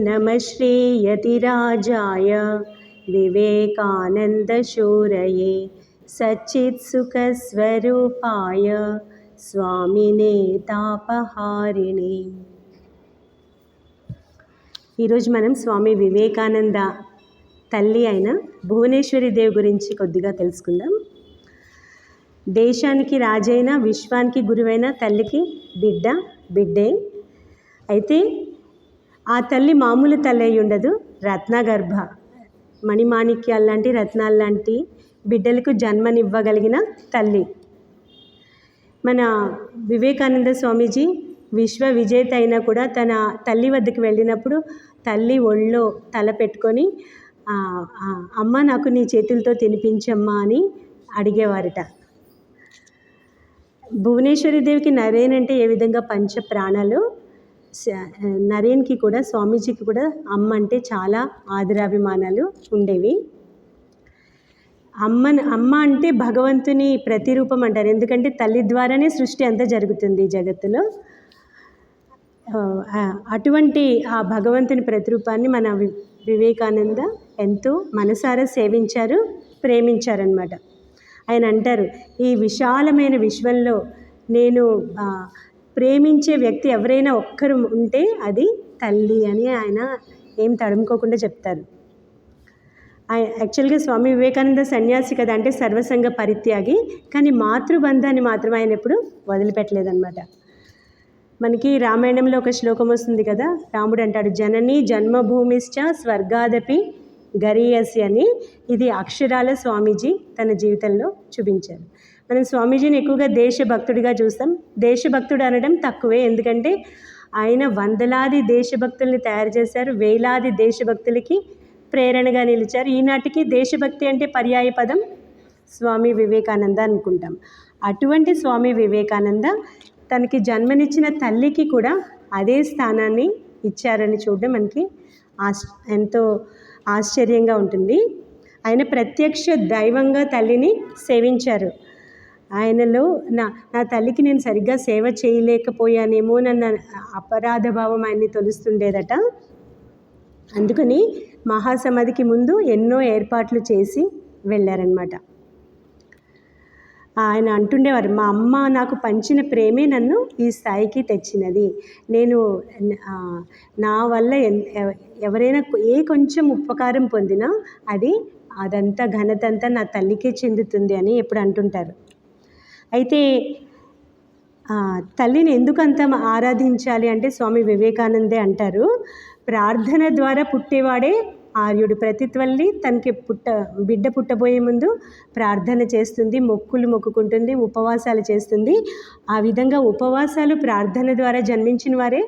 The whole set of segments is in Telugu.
नमः श्रीयतिराजाय विवेकानन्दशूरये सच्चित्सुखस्वरूपाय స్వామినే తాపహారిణి ఈరోజు మనం స్వామి వివేకానంద తల్లి అయిన భువనేశ్వరి దేవి గురించి కొద్దిగా తెలుసుకుందాం దేశానికి రాజైన విశ్వానికి గురువైన తల్లికి బిడ్డ బిడ్డే అయితే ఆ తల్లి మామూలు తల్లి అయి ఉండదు రత్నగర్భ. మణిమాణిక్యాలు లాంటి రత్నాలు లాంటి బిడ్డలకు జన్మనివ్వగలిగిన తల్లి. మన వివేకానంద స్వామీజీ విశ్వ విజేత అయినా కూడా తన తల్లి వద్దకు వెళ్ళినప్పుడు తల్లి ఒళ్ళో తల పెట్టుకొని అమ్మ నాకు నీ చేతులతో తినిపించమ్మా అని అడిగేవారట. భువనేశ్వరి దేవికి నరేన్ అంటే ఏ విధంగా పంచ ప్రాణాలు నరేన్కి కూడా స్వామీజీకి కూడా అమ్మ అంటే చాలా ఆదరాభిమానాలు ఉండేవి. అమ్మ అమ్మ అంటే భగవంతుని ప్రతిరూపం అంటారు. ఎందుకంటే తల్లి ద్వారానే సృష్టి అంతా జరుగుతుంది జగత్తులో. అటువంటి ఆ భగవంతుని ప్రతిరూపాన్ని మన వివేకానంద ఎంతో మనసారా సేవించారు ప్రేమించారనమాట ఆయన అంటారు ఈ విశాలమైన విశ్వంలో నేను ప్రేమించే వ్యక్తి ఎవరైనా ఒక్కరు ఉంటే అది తల్లి అని ఆయన ఏం తడుముకోకుండా చెప్తారు. యాక్చువల్గా స్వామి వివేకానంద సన్యాసి కదా అంటే సర్వసంగ పరిత్యాగి కానీ మాతృబంధాన్ని మాత్రం ఆయన ఎప్పుడు వదిలిపెట్టలేదన్నమాట. మనకి రామాయణంలో ఒక శ్లోకం వస్తుంది కదా రాముడు అంటాడు జనని జన్మభూమిశ్చ స్వర్గాదపి గరీయసి అని ఇది అక్షరాల స్వామీజీ తన జీవితంలో చూపించారు. మనం స్వామీజీని ఎక్కువగా దేశభక్తుడిగా చూస్తాం. దేశభక్తుడు అనడం తక్కువే. ఎందుకంటే ఆయన వందలాది దేశభక్తుల్ని తయారు చేశారు. వేలాది దేశభక్తులకి ప్రేరణగా నిలిచారు. ఈనాటికి దేశభక్తి అంటే పర్యాయ పదం స్వామి వివేకానంద అనుకుంటాం. అటువంటి స్వామి వివేకానంద తనకి జన్మనిచ్చిన తల్లికి కూడా అదే స్థానాన్ని ఇచ్చారని చూడడం మనకి ఆశ్ ఎంతో ఆశ్చర్యంగా ఉంటుంది. ఆయన ప్రత్యక్ష దైవంగా తల్లిని సేవించారు. ఆయనలో నా నా తల్లికి నేను సరిగ్గా సేవ చేయలేకపోయానేమో నన్ను అపరాధ భావం ఆయన్ని తొలుస్తుండేదట. అందుకని మహాసమాధికి ముందు ఎన్నో ఏర్పాట్లు చేసి వెళ్ళారనమాట ఆయన అంటుండేవారు మా అమ్మ నాకు పంచిన ప్రేమే నన్ను ఈ స్థాయికి తెచ్చినది. నేను నా వల్ల ఎవరైనా ఏ కొంచెం ఉపకారం పొందినా అది అదంతా ఘనతంతా నా తల్లికే చెందుతుంది అని ఎప్పుడు అంటుంటారు. అయితే తల్లిని ఎందుకు అంత ఆరాధించాలి అంటే స్వామి వివేకానందే అంటారు. ప్రార్థన ద్వారా పుట్టేవాడే ఆర్యుడు. ప్రతిత్వల్లి తనకి పుట్ట బిడ్డ పుట్టబోయే ముందు ప్రార్థన చేస్తుంది మొక్కులు మొక్కుకుంటుంది ఉపవాసాలు చేస్తుంది. ఆ విధంగా ఉపవాసాలు ప్రార్థన ద్వారా జన్మించిన వారే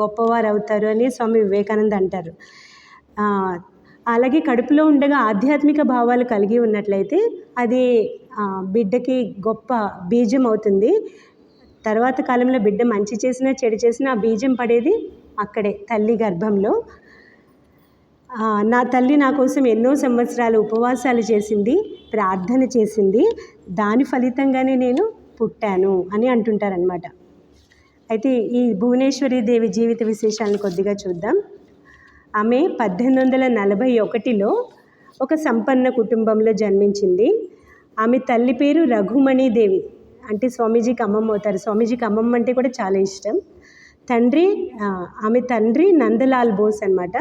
గొప్పవారు అవుతారు అని స్వామి వివేకానంద అంటారు. అలాగే కడుపులో ఉండగా ఆధ్యాత్మిక భావాలు కలిగి ఉన్నట్లయితే అది బిడ్డకి గొప్ప బీజం అవుతుంది. తర్వాత కాలంలో బిడ్డ మంచి చేసినా చెడు చేసినా ఆ బీజం పడేది అక్కడే తల్లి గర్భంలో. నా తల్లి నా కోసం ఎన్నో సంవత్సరాలు ఉపవాసాలు చేసింది ప్రార్థన చేసింది. దాని ఫలితంగానే నేను పుట్టాను అని అంటుంటారనమాట అయితే ఈ భువనేశ్వరి దేవి జీవిత విశేషాలను కొద్దిగా చూద్దాం. ఆమె పద్దెనిమిది వందల నలభై ఒకటిలో ఒక సంపన్న కుటుంబంలో జన్మించింది. ఆమె తల్లి పేరు రఘుమణి దేవి అంటే స్వామీజీకి అమ్మమ్మ అవుతారు స్వామీజీకి అమ్మమ్మ అంటే కూడా చాలా ఇష్టం. తండ్రి ఆమె తండ్రి నందలాల్ బోస్ అనమాట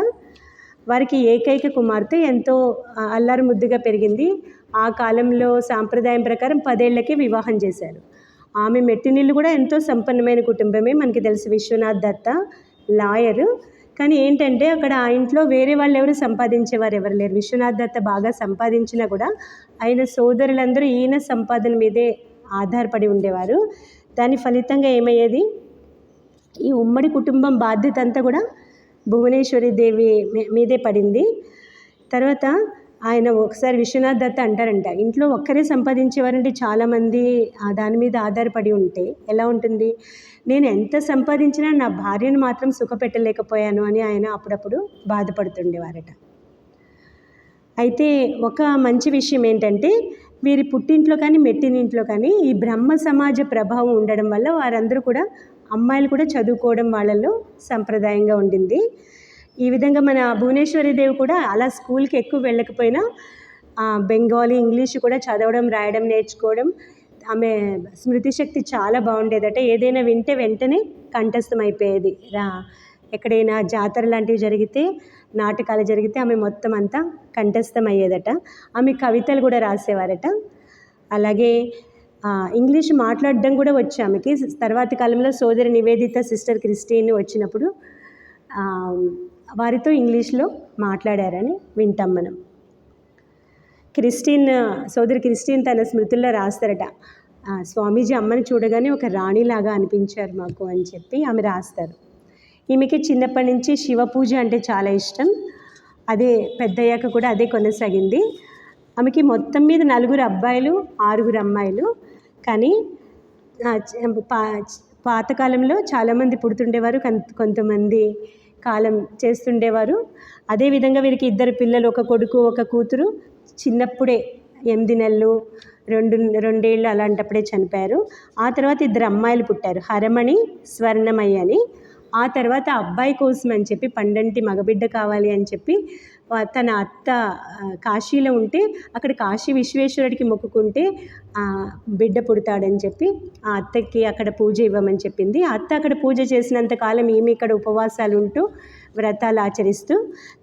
వారికి ఏకైక కుమార్తె ఎంతో అల్లరి ముద్దుగా పెరిగింది. ఆ కాలంలో సాంప్రదాయం ప్రకారం పదేళ్ళకే వివాహం చేశారు. ఆమె మెట్టినిల్లు కూడా ఎంతో సంపన్నమైన కుటుంబమే. మనకి తెలుసు విశ్వనాథ్ దత్త లాయరు. కానీ ఏంటంటే అక్కడ ఆ ఇంట్లో వేరే వాళ్ళు ఎవరు సంపాదించేవారు ఎవరు లేరు. విశ్వనాథ్ దత్త బాగా సంపాదించినా కూడా ఆయన సోదరులందరూ ఈయన సంపాదన మీదే ఆధారపడి ఉండేవారు. దాని ఫలితంగా ఏమయ్యేది? ఈ ఉమ్మడి కుటుంబం బాధ్యత అంతా కూడా భువనేశ్వరి దేవి మీదే పడింది. తర్వాత ఆయన ఒకసారి విశ్వనాథ్ దత్త అంటారంట ఇంట్లో ఒక్కరే సంపాదించేవారంటే చాలామంది దాని మీద ఆధారపడి ఉంటే ఎలా ఉంటుంది? నేను ఎంత సంపాదించినా నా భార్యను మాత్రం సుఖపెట్టలేకపోయాను అని ఆయన అప్పుడప్పుడు బాధపడుతుండేవారట. అయితే ఒక మంచి విషయం ఏంటంటే వీరి పుట్టింట్లో కానీ మెట్టినింట్లో కానీ ఈ బ్రహ్మ సమాజ ప్రభావం ఉండడం వల్ల వారందరూ కూడా అమ్మాయిలు కూడా చదువుకోవడం వాళ్ళలో సంప్రదాయంగా ఉండింది. ఈ విధంగా మన భువనేశ్వరి దేవి కూడా అలా స్కూల్కి ఎక్కువ వెళ్ళకపోయినా బెంగాలీ ఇంగ్లీష్ కూడా చదవడం రాయడం నేర్చుకోవడం ఆమె స్మృతి శక్తి చాలా బాగుండేదట. ఏదైనా వింటే వెంటనే కంఠస్థం అయిపోయేది రా ఎక్కడైనా జాతర లాంటివి జరిగితే నాటకాలు జరిగితే ఆమె మొత్తం అంతా కంఠస్థం అయ్యేదట ఆమె కవితలు కూడా రాసేవారట. అలాగే ఇంగ్లీష్ మాట్లాడడం కూడా వచ్చి ఆమెకి. తర్వాతి కాలంలో సోదరి నివేదిత సిస్టర్ క్రిస్టిన్ వచ్చినప్పుడు వారితో ఇంగ్లీష్లో మాట్లాడారని వింటాం మనం. క్రిస్టిన్ సోదరి క్రిస్టిన్ తన స్మృతుల్లో రాస్తారట. స్వామీజీ అమ్మని చూడగానే ఒక రాణిలాగా అనిపించారు మాకు అని చెప్పి ఆమె రాస్తారు. ఈమెకి చిన్నప్పటి నుంచి శివ పూజ అంటే చాలా ఇష్టం. అదే పెద్దయ్యాక కూడా అదే కొనసాగింది. ఆమెకి మొత్తం మీద నలుగురు అబ్బాయిలు ఆరుగురు అమ్మాయిలు. కానీ పా పాతకాలంలో చాలామంది పుడుతుండేవారు. కొంతమంది కాలం చేస్తుండేవారు. అదేవిధంగా వీరికి ఇద్దరు పిల్లలు ఒక కొడుకు ఒక కూతురు. చిన్నప్పుడే ఎనిమిది నెలలు రెండు రెండేళ్ళు అలాంటప్పుడే చనిపోయారు. ఆ తర్వాత ఇద్దరు అమ్మాయిలు పుట్టారు. హరమణి స్వర్ణమయ్య అని ఆ తర్వాత అబ్బాయి కోసం అని చెప్పి పండంటి మగబిడ్డ కావాలి అని చెప్పి తన అత్త కాశీలో ఉంటే అక్కడ కాశీ విశ్వేశ్వరుడికి మొక్కుకుంటే బిడ్డ పుడతాడని చెప్పి ఆ అత్తకి అక్కడ పూజ ఇవ్వమని చెప్పింది. ఆ అత్త అక్కడ పూజ చేసినంత కాలం ఈమె ఇక్కడ ఉపవాసాలు ఉంటూ వ్రతాలు ఆచరిస్తూ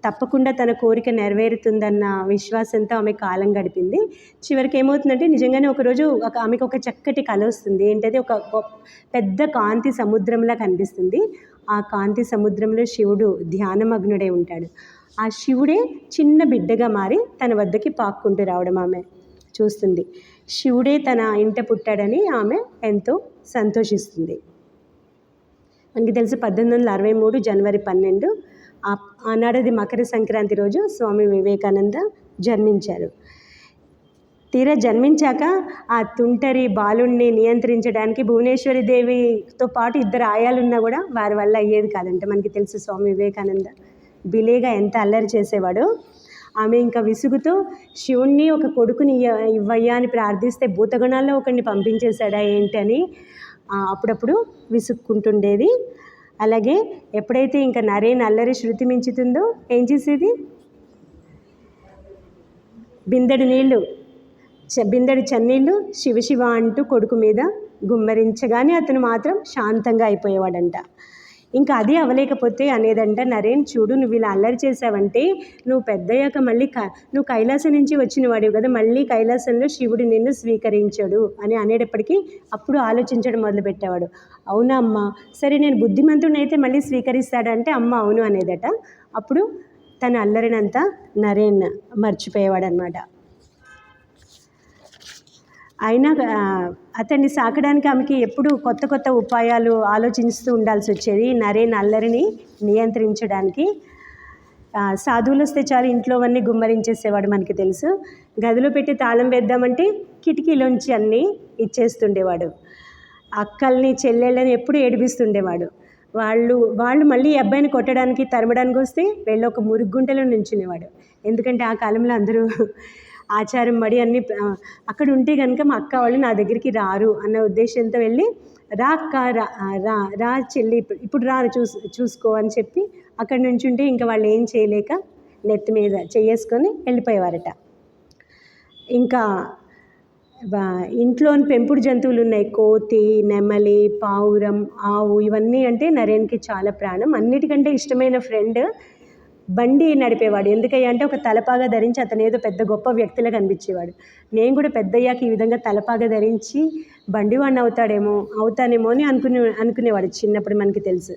తప్పకుండా తన కోరిక నెరవేరుతుందన్న విశ్వాసంతో ఆమె కాలం గడిపింది. చివరికి ఏమవుతుందంటే నిజంగానే ఒకరోజు ఒక ఆమెకు ఒక చక్కటి కళ వస్తుంది. ఏంటది? ఒక పెద్ద కాంతి సముద్రంలా కనిపిస్తుంది. ఆ కాంతి సముద్రంలో శివుడు ధ్యానమగ్నుడై ఉంటాడు. ఆ శివుడే చిన్న బిడ్డగా మారి తన వద్దకి పాక్కుంటూ రావడం ఆమె చూస్తుంది. శివుడే తన ఇంట పుట్టాడని ఆమె ఎంతో సంతోషిస్తుంది. మనకి తెలుసు పద్దెనిమిది వందల అరవై మూడు జనవరి పన్నెండు ఆనాడది మకర సంక్రాంతి రోజు స్వామి వివేకానంద జన్మించారు. తీరా జన్మించాక ఆ తుంటరి బాలుణ్ణి నియంత్రించడానికి భువనేశ్వరి దేవితో పాటు ఇద్దరు ఆయాలున్నా కూడా వారి వల్ల అయ్యేది కాదంట. మనకి తెలుసు స్వామి వివేకానంద. బిలేగా ఎంత అల్లరి చేసేవాడో. ఆమె ఇంకా విసుగుతో శివుణ్ణి ఒక కొడుకుని ఇవ్వయ్యా అని ప్రార్థిస్తే భూతగణాల్లో ఒకరిని పంపించేశాడా ఏంటి అని అప్పుడప్పుడు విసుక్కుంటుండేది. అలాగే ఎప్పుడైతే ఇంకా నరేన్ అల్లరి శృతి మించుతుందో ఏం చేసేది? బిందెడు నీళ్ళు చ- బిందెడు చన్నీళ్ళు శివ శివ అంటూ కొడుకు మీద గుమ్మరించగానే అతను మాత్రం శాంతంగా అయిపోయేవాడంట. ఇంకా అది అవ్వలేకపోతే అనేదంట నరేన్ చూడు నువ్వు ఇలా అల్లరి చేసావంటే నువ్వు పెద్దయ్యాక మళ్ళీ క నువ్వు కైలాసం నుంచి వచ్చిన వాడివి కదా మళ్ళీ కైలాసంలో శివుడు నిన్ను స్వీకరించడు అని అనేటప్పటికీ అప్పుడు ఆలోచించడం మొదలుపెట్టేవాడు. అవునా అమ్మ సరే నేను బుద్ధిమంతుడిని అయితే మళ్ళీ స్వీకరిస్తాడంటే అమ్మ అవును అనేదట. అప్పుడు తన అల్లరినంతా నరేన్ మర్చిపోయేవాడు అనమాట అయినా అతన్ని సాకడానికి ఆమెకి ఎప్పుడు కొత్త కొత్త ఉపాయాలు ఆలోచిస్తూ ఉండాల్సి వచ్చేది నరేన్ అల్లరిని నియంత్రించడానికి. సాధువులు వస్తే చాలు ఇంట్లోవన్నీ గుమ్మరించేసేవాడు మనకి తెలుసు. గదిలో పెట్టి తాళం వేద్దామంటే కిటికీలోంచి అన్నీ ఇచ్చేస్తుండేవాడు. అక్కల్ని చెల్లెళ్ళని ఎప్పుడు ఏడిపిస్తుండేవాడు. వాళ్ళు వాళ్ళు మళ్ళీ అబ్బాయిని కొట్టడానికి తరమడానికి వస్తే వెళ్ళి ఒక మురుగుంటలో నుంచునేవాడు. ఎందుకంటే ఆ కాలంలో అందరూ ఆచారం పడి అన్ని అక్కడ ఉంటే కనుక మా అక్క వాళ్ళు నా దగ్గరికి రారు అన్న ఉద్దేశంతో వెళ్ళి రా అక్క రా రా రా చెల్లి ఇప్పుడు ఇప్పుడు రా చూ చూసుకో అని చెప్పి అక్కడ నుంచి ఉంటే ఇంకా వాళ్ళు ఏం చేయలేక నెత్తి మీద చేసుకొని వెళ్ళిపోయేవారట. ఇంకా ఇంట్లోని పెంపుడు జంతువులు ఉన్నాయి. కోతి నెమలి పావురం ఆవు ఇవన్నీ అంటే నరేన్కి చాలా ప్రాణం. అన్నిటికంటే ఇష్టమైన ఫ్రెండ్ బండి నడిపేవాడు. ఎందుకయ్యా అంటే ఒక తలపాగా ధరించి అతను ఏదో పెద్ద గొప్ప వ్యక్తిలా కనిపించేవాడు. నేను కూడా పెద్దయ్యాక ఈ విధంగా తలపాగా ధరించి బండివాడిని అవుతాడేమో అవుతానేమో అని అనుకునే అనుకునేవాడు చిన్నప్పుడు మనకి తెలుసు.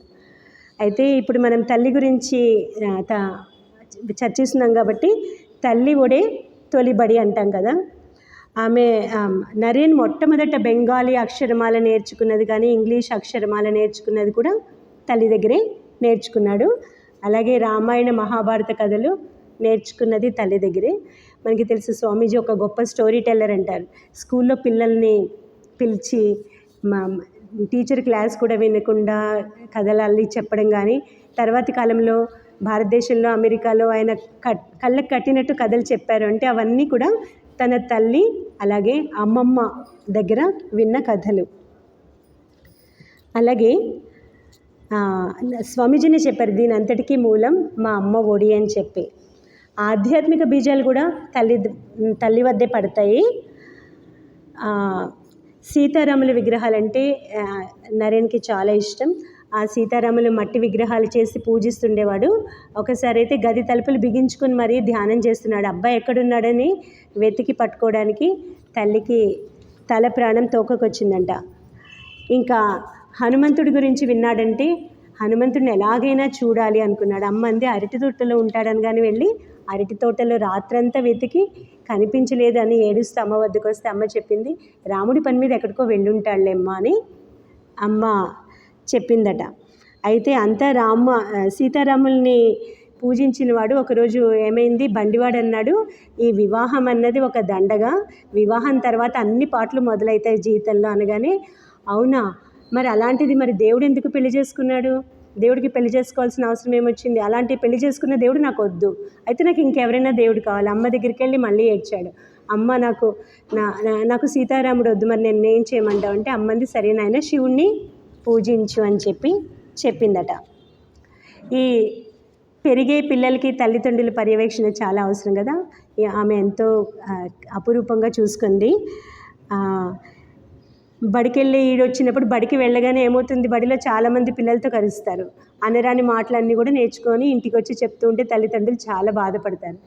అయితే ఇప్పుడు మనం తల్లి గురించి త- చర్చిస్తున్నాం కాబట్టి తల్లి ఒడే తొలిబడి అంటాం కదా. ఆమె నరేన్ మొట్టమొదట బెంగాలీ అక్షరమాల నేర్చుకున్నది కానీ ఇంగ్లీష్ అక్షరమాల నేర్చుకున్నది కూడా తల్లి దగ్గరే నేర్చుకున్నాడు. అలాగే రామాయణ మహాభారత కథలు నేర్చుకున్నది తల్లి దగ్గరే. మనకి తెలుసు స్వామీజీ ఒక గొప్ప స్టోరీ టెల్లర్ అంటారు. స్కూల్లో పిల్లల్ని పిలిచి మా టీచర్ క్లాస్ కూడా వినకుండా కథలు అల్లి చెప్పడం కానీ తర్వాతి కాలంలో భారతదేశంలో అమెరికాలో ఆయన కట్ కళ్ళకు కట్టినట్టు కథలు చెప్పారు. అంటే అవన్నీ కూడా తన తల్లి అలాగే అమ్మమ్మ దగ్గర విన్న కథలు. అలాగే స్వామీజీనే చెప్పారు దీని అంతటికీ మూలం మా అమ్మ ఒడి అని చెప్పి. ఆధ్యాత్మిక బీజాలు కూడా తల్లి తల్లి వద్దే పడతాయి. సీతారాముల విగ్రహాలంటే ఆ, నరేన్కి చాలా ఇష్టం. ఆ సీతారాములు మట్టి విగ్రహాలు చేసి పూజిస్తుండేవాడు. ఒకసారి అయితే గది తలుపులు బిగించుకుని మరీ ధ్యానం చేస్తున్నాడు. అబ్బాయి ఎక్కడున్నాడని వెతికి పట్టుకోవడానికి తల్లికి తల ప్రాణం తోకకొచ్చిందంట. ఇంకా హనుమంతుడి గురించి విన్నాడంటే హనుమంతుడిని ఎలాగైనా చూడాలి అనుకున్నాడు. అమ్మ అంది అరటి తోటలో ఉంటాడని కానీ వెళ్ళి అరటి తోటలో రాత్రంతా వెతికి కనిపించలేదు అని ఏడుస్తూ అమ్మ వద్దకు వస్తే అమ్మ చెప్పింది రాముడి పని మీద ఎక్కడికో వెళ్ళుంటాడులేమ్మా అని అమ్మ చెప్పిందట. అయితే అంతా రామ సీతారాముల్ని పూజించిన వాడు ఒకరోజు ఏమైంది బండివాడు అన్నాడు ఈ వివాహం అన్నది ఒక దండగా వివాహం తర్వాత అన్ని పాటలు మొదలవుతాయి జీవితంలో అనగానే అవునా మరి అలాంటిది మరి దేవుడు ఎందుకు పెళ్ళి చేసుకున్నాడు? దేవుడికి పెళ్ళి చేసుకోవాల్సిన అవసరం ఏమొచ్చింది? అలాంటి పెళ్ళి చేసుకున్న దేవుడు నాకు వద్దు. అయితే నాకు ఇంకెవరైనా దేవుడు కావాలి. అమ్మ దగ్గరికి వెళ్ళి మళ్ళీ ఏడ్చాడు. అమ్మ నాకు నా నాకు సీతారాముడు వద్దు. మరి నేను ఏం చేయమంటావు అంటే అమ్మంది సరే నాయన శివుణ్ణి పూజించు అని చెప్పి చెప్పిందట. ఈ పెరిగే పిల్లలకి తల్లిదండ్రుల పర్యవేక్షణ చాలా అవసరం కదా? ఆమె ఎంతో అపురూపంగా చూసుకుంది. బడికెళ్ళి ఈడొచ్చినప్పుడు బడికి వెళ్ళగానే ఏమవుతుంది? బడిలో చాలామంది పిల్లలతో కలుస్తారు. అనరాని మాటలన్నీ కూడా నేర్చుకొని ఇంటికి వచ్చి చెప్తూ ఉంటే తల్లిదండ్రులు చాలా బాధపడతారు.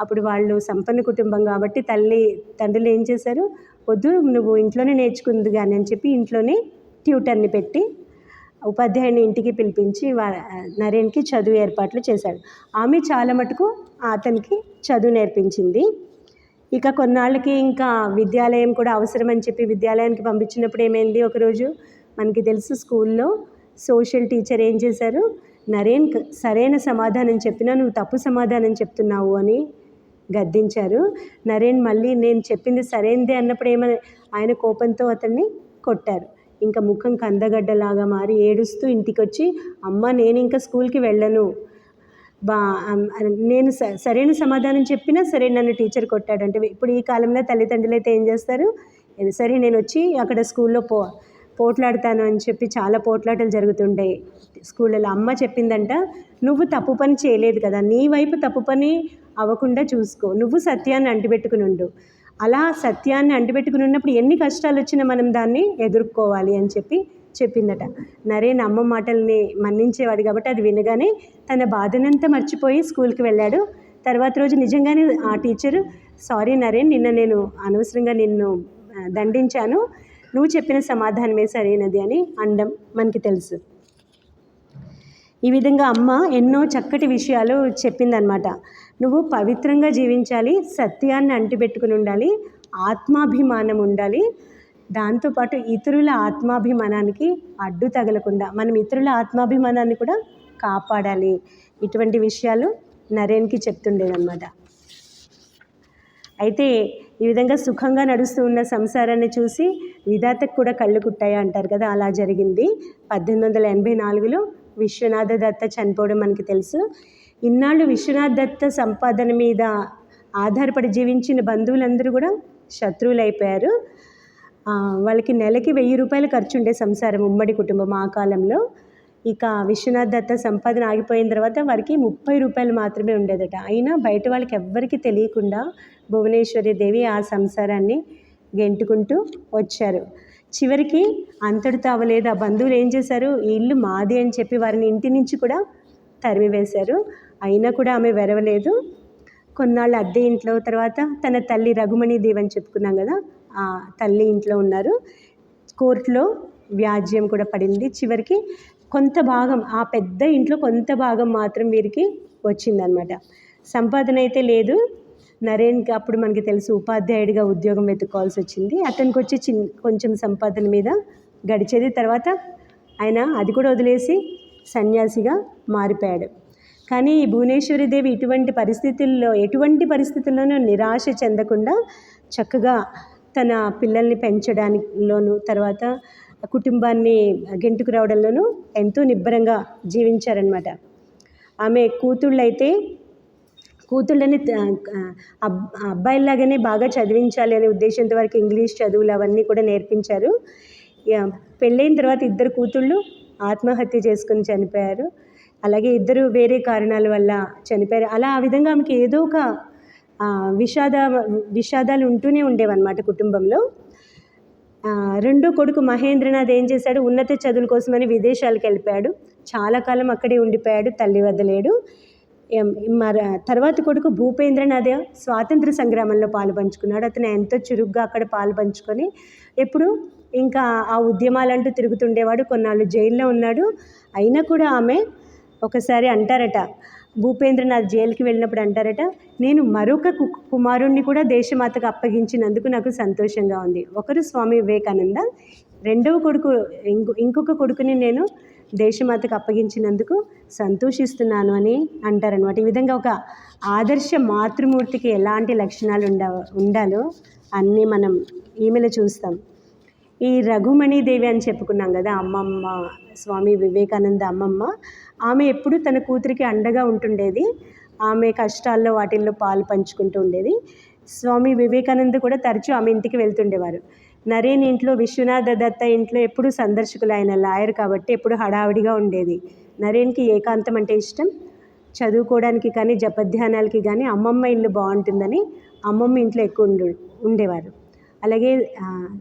అప్పుడు వాళ్ళు సంపన్న కుటుంబం కాబట్టి తల్లి తండ్రులు ఏం చేశారు? వద్దు నువ్వు ఇంట్లోనే నేర్చుకుంది కానీ అని చెప్పి ఇంట్లోనే ట్యూటర్ని పెట్టి ఉపాధ్యాయుని ఇంటికి పిలిపించి వా నరేన్కి చదువు ఏర్పాట్లు చేశాడు. ఆమె చాలా మటుకు అతనికి చదువు నేర్పించింది. ఇక కొన్నాళ్ళకి ఇంకా విద్యాలయం కూడా అవసరం అని చెప్పి విద్యాలయానికి పంపించినప్పుడు ఏమైంది? ఒకరోజు మనకి తెలుసు స్కూల్లో సోషల్ టీచర్ ఏం చేశారు? నరేన్ సరైన సమాధానం చెప్పినా నువ్వు తప్పు సమాధానం చెప్తున్నావు అని గద్దించారు. నరేన్ మళ్ళీ నేను చెప్పింది సరైనదే అన్నప్పుడు ఏమని ఆయన కోపంతో అతన్ని కొట్టారు. ఇంకా ముఖం కందగడ్డలాగా మారి ఏడుస్తూ ఇంటికి వచ్చి అమ్మ నేను ఇంకా స్కూల్కి వెళ్ళను. బా నేను స- సరైన సమాధానం చెప్పినా సరే నన్ను టీచర్ కొట్టాడు అంటే ఇప్పుడు ఈ కాలంలో తల్లిదండ్రులు అయితే ఏం చేస్తారు? సరే నేను వచ్చి అక్కడ స్కూల్లో పో పోట్లాడతాను అని చెప్పి చాలా పోట్లాటలు జరుగుతుంటాయి. స్కూళ్ళలో అమ్మ చెప్పిందంట నువ్వు తప్పు పని చేయలేదు కదా నీ వైపు తప్పు పని అవ్వకుండా చూసుకో నువ్వు సత్యాన్ని అంటిపెట్టుకుని ఉండు. అలా సత్యాన్ని అంటిపెట్టుకుని ఉన్నప్పుడు ఎన్ని కష్టాలు వచ్చినా మనం దాన్ని ఎదుర్కోవాలి అని చెప్పి చెప్పిందట. నరేన్ అమ్మ మాటల్ని మన్నించేవాడు కాబట్టి అది వినగానే తన బాధనంతా మర్చిపోయి స్కూల్కి వెళ్ళాడు. తర్వాత రోజు నిజంగానే ఆ టీచరు సారీ నరేన్ నిన్న నేను అనవసరంగా నిన్ను దండించాను. నువ్వు చెప్పిన సమాధానమే సరైనది అని అండం మనకి తెలుసు. ఈ విధంగా అమ్మ ఎన్నో చక్కటి విషయాలు చెప్పిందనమాట నువ్వు పవిత్రంగా జీవించాలి సత్యాన్ని అంటిపెట్టుకుని ఉండాలి ఆత్మాభిమానం ఉండాలి దాంతోపాటు ఇతరుల ఆత్మాభిమానానికి అడ్డు తగలకుండా మనం ఇతరుల ఆత్మాభిమానాన్ని కూడా కాపాడాలి. ఇటువంటి విషయాలు నరేన్కి చెప్తుండేదన్నమాట అయితే ఈ విధంగా సుఖంగా నడుస్తూ ఉన్న సంసారాన్ని చూసి విధాతకు కూడా కళ్ళు కుట్టాయి అంటారు కదా అలా జరిగింది. పద్దెనిమిది వందల ఎనభై నాలుగులో విశ్వనాథ దత్త చనిపోవడం మనకి తెలుసు. ఇన్నాళ్ళు విశ్వనాథ్ దత్త సంపాదన మీద ఆధారపడి జీవించిన బంధువులందరూ కూడా శత్రువులైపోయారు. వాళ్ళకి నెలకి వెయ్యి రూపాయలు ఖర్చు ఉండే సంసారం ఉమ్మడి కుటుంబం ఆ కాలంలో. ఇక విశ్వనాథ్ దత్త సంపాదన ఆగిపోయిన తర్వాత వారికి ముప్పై రూపాయలు మాత్రమే ఉండేదట. అయినా బయట వాళ్ళకి ఎవ్వరికీ తెలియకుండా భువనేశ్వరి దేవి ఆ సంసారాన్ని గెంటుకుంటూ వచ్చారు. చివరికి అంతటితో అవ్వలేదు ఆ బంధువులు ఏం చేశారు? ఈ ఇల్లు మాది అని చెప్పి వారిని ఇంటి నుంచి కూడా తరిమివేశారు. అయినా కూడా ఆమె వెరవలేదు. కొన్నాళ్ళు అద్దె ఇంట్లో తర్వాత తన తల్లి రఘుమణి దేవి అని చెప్పుకున్నాం కదా తల్లి ఇంట్లో ఉన్నారు. కోర్టులో వ్యాజ్యం కూడా పడింది. చివరికి కొంత భాగం ఆ పెద్ద ఇంట్లో కొంత భాగం మాత్రం వీరికి వచ్చిందనమాట సంపాదన అయితే లేదు. నరేన్కి అప్పుడు మనకి తెలుసు ఉపాధ్యాయుడిగా ఉద్యోగం వెతుక్కోవాల్సి వచ్చింది. అతనికి వచ్చి చిన్ కొంచెం సంపాదన మీద గడిచేది. తర్వాత ఆయన అది కూడా వదిలేసి సన్యాసిగా మారిపోయాడు. కానీ ఈ భువనేశ్వరి దేవి ఇటువంటి పరిస్థితుల్లో ఎటువంటి పరిస్థితుల్లోనూ నిరాశ చెందకుండా చక్కగా తన పిల్లల్ని పెంచడానిలోను తర్వాత కుటుంబాన్ని గెంటుకు రావడంలోనూ ఎంతో నిబ్బరంగా జీవించారనమాట ఆమె కూతుళ్ళైతే కూతుళ్ళని అబ్ అబ్బాయిలాగానే బాగా చదివించాలి అనే ఉద్దేశంతో వారికి ఇంగ్లీష్ చదువులు అవన్నీ కూడా నేర్పించారు. పెళ్ళైన తర్వాత ఇద్దరు కూతుళ్ళు ఆత్మహత్య చేసుకుని చనిపోయారు. అలాగే ఇద్దరు వేరే కారణాల వల్ల చనిపోయారు. అలా ఆ విధంగా ఆమెకి ఏదో ఒక విషాద విషాదాలు ఉంటూనే ఉండేవన్నమాట కుటుంబంలో. రెండో కొడుకు మహేంద్రనాథ్ ఏం చేశాడు? ఉన్నత చదువుల కోసమని విదేశాలకు వెళ్ళిపోయాడు. చాలా కాలం అక్కడే ఉండిపోయాడు తల్లి వదలేడు. మర మరి తర్వాత కొడుకు భూపేంద్రనాథ్ స్వాతంత్ర సంగ్రామంలో పాలు పంచుకున్నాడు. అతను ఎంతో చురుగ్గా అక్కడ పాలు పంచుకొని ఎప్పుడు ఇంకా ఆ ఉద్యమాలంటూ తిరుగుతుండేవాడు. కొన్నాళ్ళు జైల్లో ఉన్నాడు. అయినా కూడా ఆమె ఒకసారి అంటారట భూపేంద్రనాథ్ జైలుకి వెళ్ళినప్పుడు అంటారట నేను మరొక కు- కుమారుణ్ణి కూడా దేశమాతకు అప్పగించినందుకు నాకు సంతోషంగా ఉంది. ఒకరు స్వామి వివేకానంద రెండవ కొడుకు ఇంకొ ఇంకొక కొడుకుని నేను దేశమాతకు అప్పగించినందుకు సంతోషిస్తున్నాను అని అంటారనమాట ఈ విధంగా ఒక ఆదర్శ మాతృమూర్తికి ఎలాంటి లక్షణాలు ఉండ ఉండాలో అన్నీ మనం ఈమెలో చూస్తాం. ఈ రఘుమణిదేవి అని చెప్పుకున్నాం కదా అమ్మమ్మ స్వామి వివేకానంద అమ్మమ్మ. ఆమె ఎప్పుడు తన కూతురికి అండగా ఉంటుండేది. ఆమె కష్టాల్లో వాటిల్లో పాలు పంచుకుంటూ ఉండేది. స్వామి వివేకానంద కూడా తరచూ ఆమె ఇంటికి వెళ్తుండేవారు. నరేన్ ఇంట్లో విశ్వనాథ దత్త ఇంట్లో ఎప్పుడు సందర్శకులు ఆయన లాయర్ కాబట్టి ఎప్పుడు హడావిడిగా ఉండేది. నరేన్కి ఏకాంతం అంటే ఇష్టం. చదువుకోవడానికి కానీ జపధ్యానాలకి కానీ అమ్మమ్మ ఇల్లు బాగుంటుందని అమ్మమ్మ ఇంట్లో ఎక్కువ ఉండు ఉండేవారు. అలాగే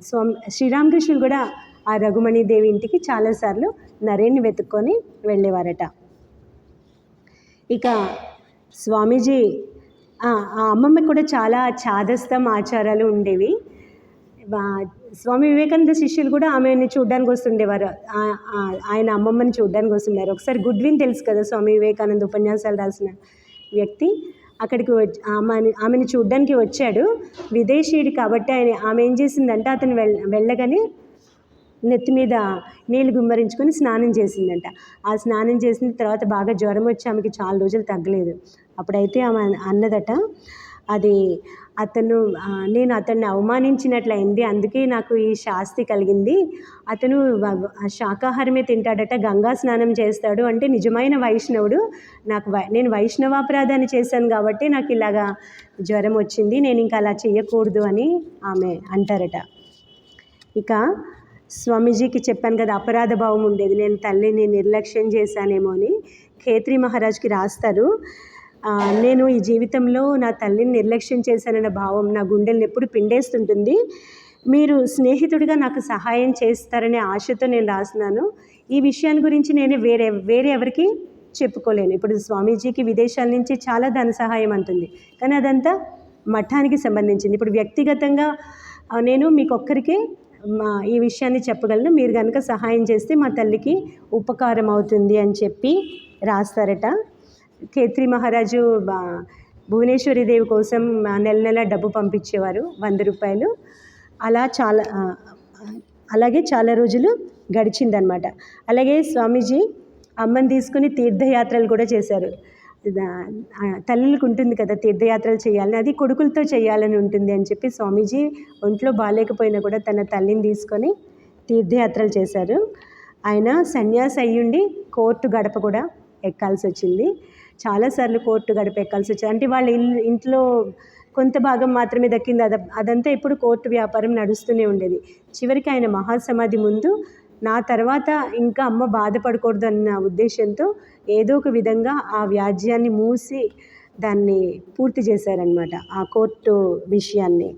స్వామి శ్రీరామకృష్ణుడు కూడా ఆ రఘుమణిదేవి ఇంటికి చాలాసార్లు నరేన్ని వెతుక్కొని వెళ్ళేవారట. ఇక స్వామీజీ ఆ అమ్మమ్మ కూడా చాలా చాదస్తం ఆచారాలు ఉండేవి. స్వామి వివేకానంద శిష్యులు కూడా ఆమెని చూడ్డానికి వస్తుండేవారు. ఆయన అమ్మమ్మని చూడ్డానికి వస్తున్నారు ఒకసారి గుడ్విన్ తెలుసు కదా స్వామి వివేకానంద ఉపన్యాసాలు రాసిన వ్యక్తి. అక్కడికి వచ్చి ఆమెని ఆమెను చూడ్డానికి వచ్చాడు. విదేశీయుడు కాబట్టి ఆయన ఆమె ఏం చేసిందంటే అతను వెళ్ళ వెళ్ళగానే నెత్తి మీద నీళ్ళు గుమ్మరించుకొని స్నానం చేసిందంట. ఆ స్నానం చేసిన తర్వాత బాగా జ్వరం వచ్చి ఆమెకి చాలా రోజులు తగ్గలేదు. అప్పుడైతే ఆమె అన్నదట అది అతను నేను అతన్ని అవమానించినట్లయింది అందుకే నాకు ఈ శాస్తి కలిగింది. అతను శాకాహారమే తింటాడట గంగా స్నానం చేస్తాడు అంటే నిజమైన వైష్ణవుడు. నాకు వై నేను వైష్ణవాపరాధాన్ని చేశాను కాబట్టి నాకు ఇలాగా జ్వరం వచ్చింది నేను ఇంకా అలా చేయకూడదు అని ఆమె అంటారట. ఇక స్వామీజీకి చెప్పాను కదా అపరాధ భావం ఉండేది. నేను తల్లిని నిర్లక్ష్యం చేశానేమో అని ఖేత్రి మహారాజ్కి రాస్తారు. నేను ఈ జీవితంలో నా తల్లిని నిర్లక్ష్యం చేశానన్న భావం నా గుండెల్ని ఎప్పుడు పిండేస్తుంటుంది. మీరు స్నేహితుడిగా నాకు సహాయం చేస్తారనే ఆశతో నేను రాస్తున్నాను. ఈ విషయాన్ని గురించి నేను వేరే వేరే ఎవరికి చెప్పుకోలేను. ఇప్పుడు స్వామీజీకి విదేశాల నుంచి చాలా ధన సహాయం అంటుంది. కానీ అదంతా మఠానికి సంబంధించింది. ఇప్పుడు వ్యక్తిగతంగా నేను మీకు ఒక్కరికే ఈ విషయాన్ని చెప్పగలను. మీరు కనుక సహాయం చేస్తే మా తల్లికి ఉపకారం అవుతుంది అని చెప్పి రాస్తారట. ఖేత్రి మహారాజు భువనేశ్వరి దేవి కోసం నెల నెల డబ్బు పంపించేవారు వంద రూపాయలు. అలా చాలా అలాగే చాలా రోజులు గడిచిందనమాట అలాగే స్వామీజీ అమ్మని తీసుకుని తీర్థయాత్రలు కూడా చేశారు. తల్లులకు ఉంటుంది కదా తీర్థయాత్రలు చేయాలని అది కొడుకులతో చేయాలని ఉంటుంది అని చెప్పి స్వామీజీ ఒంట్లో బాగాలేకపోయినా కూడా తన తల్లిని తీసుకొని తీర్థయాత్రలు చేశారు. ఆయన సన్యాసి అయ్యుండి కోర్టు గడప కూడా ఎక్కాల్సి వచ్చింది. చాలాసార్లు కోర్టు గడప ఎక్కాల్సి వచ్చింది అంటే వాళ్ళ ఇల్లు ఇంట్లో కొంత భాగం మాత్రమే దక్కింది. అద అదంతా ఎప్పుడు కోర్టు వ్యాపారం నడుస్తూనే ఉండేది. చివరికి ఆయన మహాసమాధి ముందు నా తర్వాత ఇంకా అమ్మ బాధపడకూడదు అన్న ఉద్దేశంతో ఏదో ఒక విధంగా ఆ వ్యాజ్యాన్ని మూసి దాన్ని పూర్తి చేశారనమాట ఆ కోర్టు విషయాన్ని.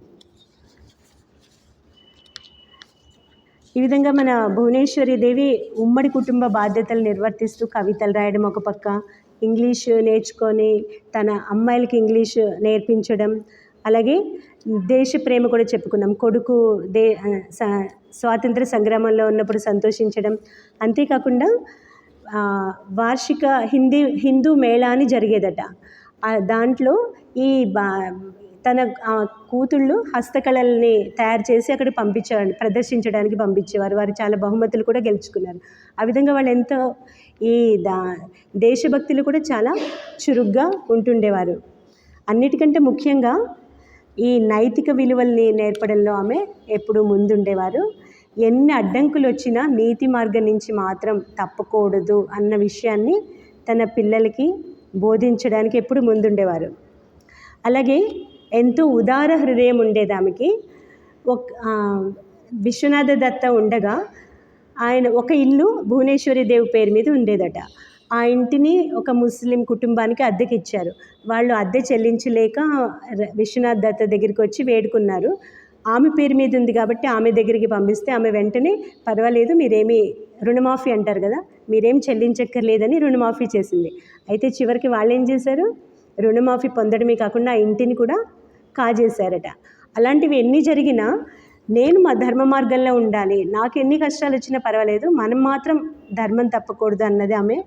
ఈ విధంగా మన భువనేశ్వరి దేవి ఉమ్మడి కుటుంబ బాధ్యతలు నిర్వర్తిస్తూ కవితలు రాయడం ఒక పక్క ఇంగ్లీష్ నేర్చుకొని తన అమ్మాయిలకి ఇంగ్లీష్ నేర్పించడం అలాగే దేశ ప్రేమ కూడా చెప్పుకున్నాం. కొడుకు దే స్వాతంత్ర సంగ్రామంలో ఉన్నప్పుడు సంతోషించడం. అంతేకాకుండా వార్షిక హిందీ హిందూ మేళా అని జరిగేదట. దాంట్లో ఈ బా తన ఆ, కూతుళ్ళు హస్తకళల్ని తయారు చేసి అక్కడ పంపించ ప్రదర్శించడానికి పంపించేవారు. వారు చాలా బహుమతులు కూడా గెలుచుకున్నారు. ఆ విధంగా వాళ్ళు ఎంతో ఈ దా దేశభక్తులు కూడా చాలా చురుగ్గా ఉంటుండేవారు. అన్నిటికంటే ముఖ్యంగా ఈ నైతిక విలువల్ని నేర్పడంలో ఆమె ఎప్పుడూ ముందుండేవారు. ఎన్ని అడ్డంకులు వచ్చినా నీతి మార్గం నుంచి మాత్రం తప్పకూడదు అన్న విషయాన్ని తన పిల్లలకి బోధించడానికి ఎప్పుడు ముందుండేవారు. అలాగే ఎంతో ఉదార హృదయం ఉండేది ఆమెకి. ఒక విశ్వనాథ దత్త ఉండగా ఆయన ఒక ఇల్లు భువనేశ్వరి దేవి పేరు మీద ఉండేదట. ఆ ఇంటిని ఒక ముస్లిం కుటుంబానికి అద్దెకి ఇచ్చారు వాళ్ళు అద్దె చెల్లించలేక విశ్వనాథ్ దత్త దగ్గరికి వచ్చి వేడుకున్నారు. ఆమె పేరు మీద ఉంది కాబట్టి ఆమె దగ్గరికి పంపిస్తే ఆమె వెంటనే పర్వాలేదు మీరేమీ రుణమాఫీ అంటారు కదా మీరేం చెల్లించక్కర్లేదని రుణమాఫీ చేసింది. అయితే చివరికి వాళ్ళు ఏం చేశారు? రుణమాఫీ పొందడమే కాకుండా ఆ ఇంటిని కూడా కాజేశారట. అలాంటివి ఎన్ని జరిగినా నేను మా ధర్మ మార్గంలో ఉండాలి. నాకు ఎన్ని కష్టాలు వచ్చినా పర్వాలేదు. మనం మాత్రం ధర్మం తప్పకూడదు అన్నది ఆమె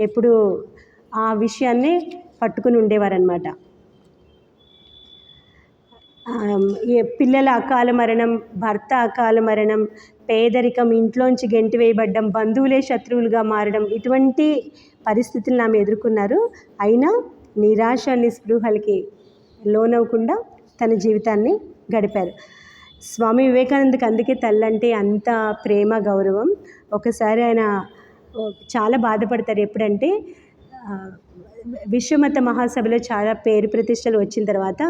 ఎప్పుడు ఆ విషయాన్నే పట్టుకుని ఉండేవారనమాట పిల్లల అకాల మరణం భర్త అకాల మరణం పేదరికం ఇంట్లోంచి గెంటి వేయబడ్డం బంధువులే శత్రువులుగా మారడం ఇటువంటి పరిస్థితులను ఆమె ఎదుర్కొన్నారు. అయినా నిరాశ నిస్పృహలకి లోనవ్వకుండా తన జీవితాన్ని గడిపారు. స్వామి వివేకానందకి అందుకే తల్లంటే అంత ప్రేమ గౌరవం. ఒకసారి ఆయన చాలా బాధపడతారు. ఎప్పుడంటే విశ్వమత మహాసభలో చాలా పేరు ప్రతిష్టలు వచ్చిన తర్వాత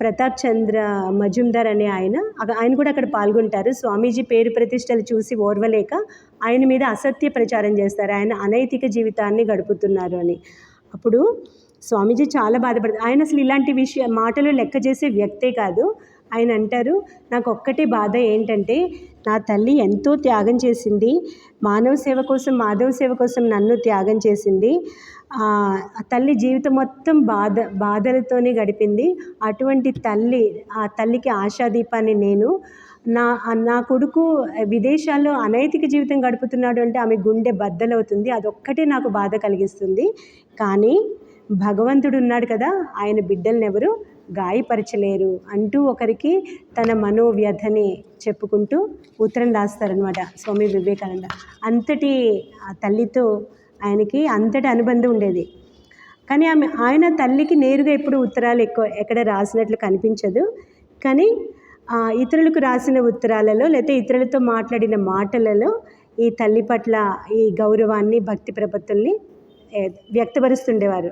ప్రతాప్ చంద్ర మజుందార్ అనే ఆయన ఆయన కూడా అక్కడ పాల్గొంటారు. స్వామీజీ పేరు ప్రతిష్టలు చూసి ఓర్వలేక ఆయన మీద అసత్య ప్రచారం చేస్తారు. ఆయన అనైతిక జీవితాన్ని గడుపుతున్నారు అని. అప్పుడు స్వామీజీ చాలా బాధపడతారు. ఆయన అసలు ఇలాంటి విషయ మాటలు లెక్క చేసే వ్యక్తే కాదు. ఆయన అంటారు నాకు ఒక్కటే బాధ ఏంటంటే నా తల్లి ఎంతో త్యాగం చేసింది. మానవ సేవ కోసం మాధవ సేవ కోసం నన్ను త్యాగం చేసింది. తల్లి జీవితం మొత్తం బాధ బాధలతోనే గడిపింది. అటువంటి తల్లి ఆ తల్లికి ఆశాదీపాన్ని నేను నా నా కొడుకు విదేశాల్లో అనైతిక జీవితం గడుపుతున్నాడు అంటే ఆమె గుండె బద్దలవుతుంది. అదొక్కటే నాకు బాధ కలిగిస్తుంది. కానీ భగవంతుడు ఉన్నాడు కదా ఆయన బిడ్డల్ని ఎవరు గాయపరచలేరు అంటూ ఒకరికి తన మనోవ్యధని చెప్పుకుంటూ ఉత్తరం రాస్తారనమాట స్వామి వివేకానంద. అంతటి ఆ తల్లితో ఆయనకి అంతటి అనుబంధం ఉండేది. కానీ ఆమె ఆయన తల్లికి నేరుగా ఎప్పుడు ఉత్తరాలు ఎక్కువ ఎక్కడ రాసినట్లు కనిపించదు. కానీ ఇతరులకు రాసిన ఉత్తరాలలో లేకపోతే ఇతరులతో మాట్లాడిన మాటలలో ఈ తల్లి పట్ల ఈ గౌరవాన్ని భక్తి ప్రపత్తుల్ని వ్యక్తపరుస్తుండేవారు.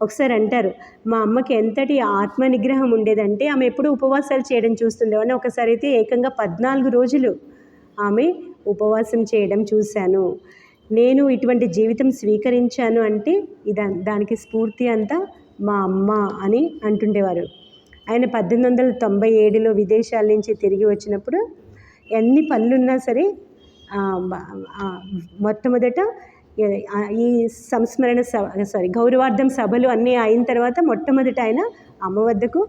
ఒకసారి అంటారు మా అమ్మకి ఎంతటి ఆత్మ నిగ్రహం ఉండేదంటే ఆమె ఎప్పుడు ఉపవాసాలు చేయడం చూస్తుండేవాడిని ఒకసారి అయితే ఏకంగా పద్నాలుగు రోజులు ఆమె ఉపవాసం చేయడం చూశాను. నేను ఇటువంటి జీవితం స్వీకరించాను అంటే ఇదా దానికి స్ఫూర్తి అంతా మా అమ్మ అని అంటుండేవారు. ఆయన పద్దెనిమిది వందల తొంభై ఏడులో విదేశాల నుంచి తిరిగి వచ్చినప్పుడు ఎన్ని పనులున్నా సరే మొట్టమొదట ఈ సంస్మరణ సభ సారీ గౌరవార్థం సభలు అన్నీ అయిన తర్వాత మొట్టమొదట ఆయన అమ్మ వద్దకు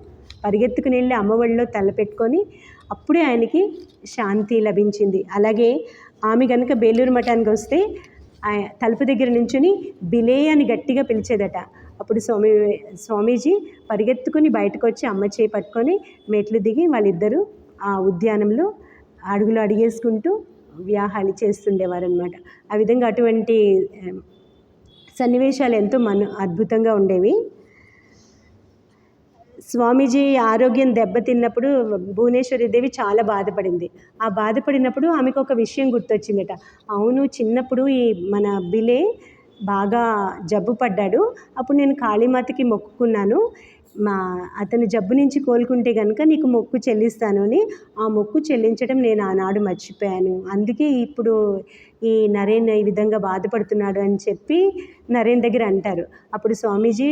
పరిగెత్తుకుని వెళ్ళి అమ్మఒడిలో తలపెట్టుకొని అప్పుడే ఆయనకి శాంతి లభించింది. అలాగే ఆమె కనుక బేలూరు మఠానికి వస్తే తలుపు దగ్గర నుంచుని బిలే అని గట్టిగా పిలిచేదట. అప్పుడు స్వామి స్వామీజీ పరిగెత్తుకుని బయటకు వచ్చి అమ్మ చేయి పట్టుకొని మెట్లు దిగి వాళ్ళిద్దరూ ఆ ఉద్యానంలో అడుగులు అడిగేసుకుంటూ వ్యాహాలు చేస్తుండేవారనమాట ఆ విధంగా అటువంటి సన్నివేశాలు ఎంతో మన అద్భుతంగా ఉండేవి. స్వామీజీ ఆరోగ్యం దెబ్బతిన్నప్పుడు భువనేశ్వరి దేవి చాలా బాధపడింది. ఆ బాధపడినప్పుడు ఆమెకు ఒక విషయం గుర్తొచ్చిందట. అవును చిన్నప్పుడు ఈ మన బిలే బాగా జబ్బు పడ్డాడు అప్పుడు నేను కాళీమాతకి మొక్కుకున్నాను. మా అతను జబ్బు నుంచి కోలుకుంటే కనుక నీకు మొక్కు చెల్లిస్తాను అని ఆ మొక్కు చెల్లించడం నేను ఆనాడు మర్చిపోయాను. అందుకే ఇప్పుడు ఈ నరేన్ ఈ విధంగా బాధపడుతున్నాడు అని చెప్పి నరేన్ దగ్గర అంటారు. అప్పుడు స్వామీజీ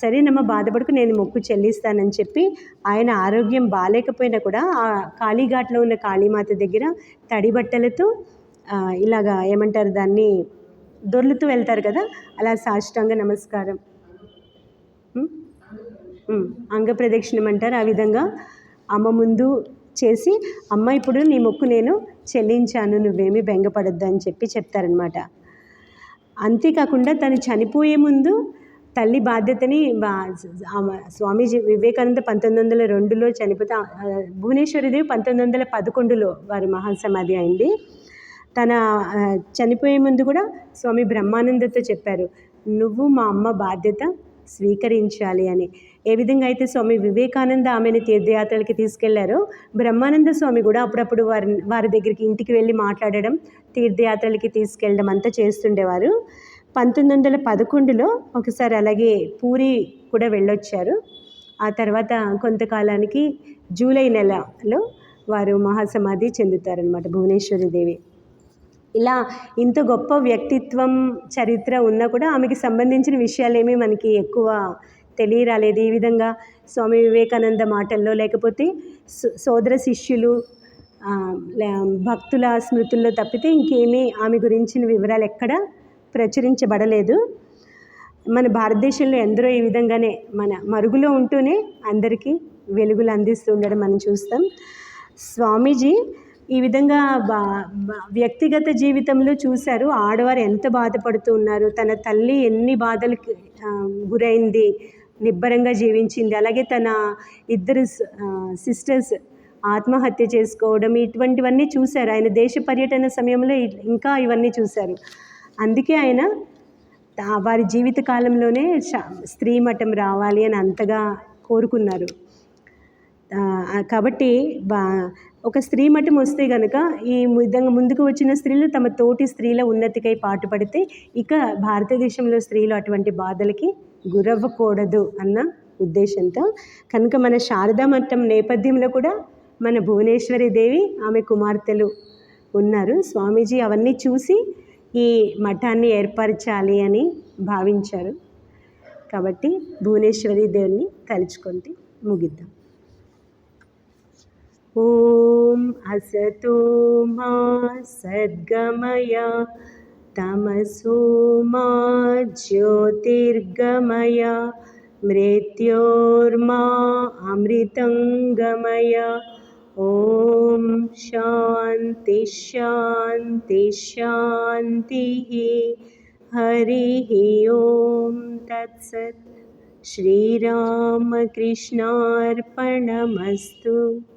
సరేనమ్మా బాధపడుకు నేను మొక్కు చెల్లిస్తానని చెప్పి ఆయన ఆరోగ్యం బాగాలేకపోయినా కూడా ఆ కాళీఘాట్లో ఉన్న కాళీమాత దగ్గర తడి బట్టలతో ఇలాగా ఏమంటారు దాన్ని దొర్లుతూ వెళ్తారు కదా అలా సాష్టాంగ నమస్కారం. అంగ ప్రదక్షిణం అంటారు ఆ విధంగా అమ్మ ముందు చేసి అమ్మ ఇప్పుడు నీ మొక్కు నేను చెల్లించాను నువ్వేమీ బెంగపడద్దు అని చెప్పి చెప్తారనమాట అంతేకాకుండా తను చనిపోయే ముందు తల్లి బాధ్యతని బా- స్వామీజీ వివేకానంద పంతొమ్మిది వందల రెండులో చనిపోతే భువనేశ్వరిదేవి పంతొమ్మిది వందల పదకొండులో వారి మహాసమాధి అయింది. తన చనిపోయే ముందు కూడా స్వామి బ్రహ్మానందతో చెప్పారు నువ్వు మా అమ్మ బాధ్యత స్వీకరించాలి అని. ఏ విధంగా అయితే స్వామి వివేకానంద ఆమెను తీర్థయాత్రలకి తీసుకెళ్ళారో బ్రహ్మానంద స్వామి కూడా అప్పుడప్పుడు వారి వారి దగ్గరికి ఇంటికి వెళ్ళి మాట్లాడడం తీర్థయాత్రలకి తీసుకెళ్ళడం అంతా చేస్తుండేవారు. పంతొమ్మిది వందల పదకొండులో ఒకసారి అలాగే పూరి కూడా వెళ్ళొచ్చారు. ఆ తర్వాత కొంతకాలానికి జూలై నెలలో వారు మహాసమాధి చెందుతారనమాట భువనేశ్వరి దేవి. ఇలా ఇంత గొప్ప వ్యక్తిత్వం చరిత్ర ఉన్నా కూడా ఆమెకి సంబంధించిన విషయాలేమీ మనకి ఎక్కువ తెలియరాలేదు ఈ విధంగా. స్వామి వివేకానంద మాటల్లో లేకపోతే సో- సోదర శిష్యులు భక్తుల స్మృతుల్లో తప్పితే ఇంకేమీ ఆమె గురించిన వివరాలు ఎక్కడ ప్రచురించబడలేదు. మన భారతదేశంలో ఎందరో ఈ విధంగానే మన మరుగులో ఉంటూనే అందరికీ వెలుగులు అందిస్తూ ఉండడం మనం చూస్తాం. స్వామీజీ ఈ విధంగా బా వ్యక్తిగత జీవితంలో చూశారు. ఆడవారు ఎంత బాధపడుతూ ఉన్నారు? తన తల్లి ఎన్ని బాధలకు గురైంది? నిబ్బరంగా జీవించింది. అలాగే తన ఇద్దరు సిస్టర్స్ ఆత్మహత్య చేసుకోవడం ఇటువంటివన్నీ చూశారు. ఆయన దేశ పర్యటన సమయంలో ఇంకా ఇవన్నీ చూశారు. అందుకే ఆయన వారి జీవిత కాలంలోనే స్త్రీ మఠం రావాలి అని అంతగా కోరుకున్నారు. కాబట్టి బా ఒక స్త్రీ మఠం వస్తే కనుక ఈ విధంగా ముందుకు వచ్చిన స్త్రీలు తమ తోటి స్త్రీల ఉన్నతికై పాటుపడితే ఇక భారతదేశంలో స్త్రీలు అటువంటి బాధలకి గురవ్వకూడదు అన్న ఉద్దేశంతో కనుక మన శారదా మఠం నేపథ్యంలో కూడా మన భువనేశ్వరి దేవి ఆమె కుమార్తెలు ఉన్నారు. స్వామీజీ అవన్నీ చూసి ఈ మఠాన్ని ఏర్పరచాలి అని భావించారు. కాబట్టి భువనేశ్వరి దేవుని తలుచుకుంటే ముగిద్దాం. ॐ असतो मा सद्गमय, तमसो मा ज्योतिर्गमय, मृत्योर्मा अमृतङ्गमय। ॐ शान्तिः हरिः ॐ तत्सत्। श्रीरामकृष्णार्पणमस्तु।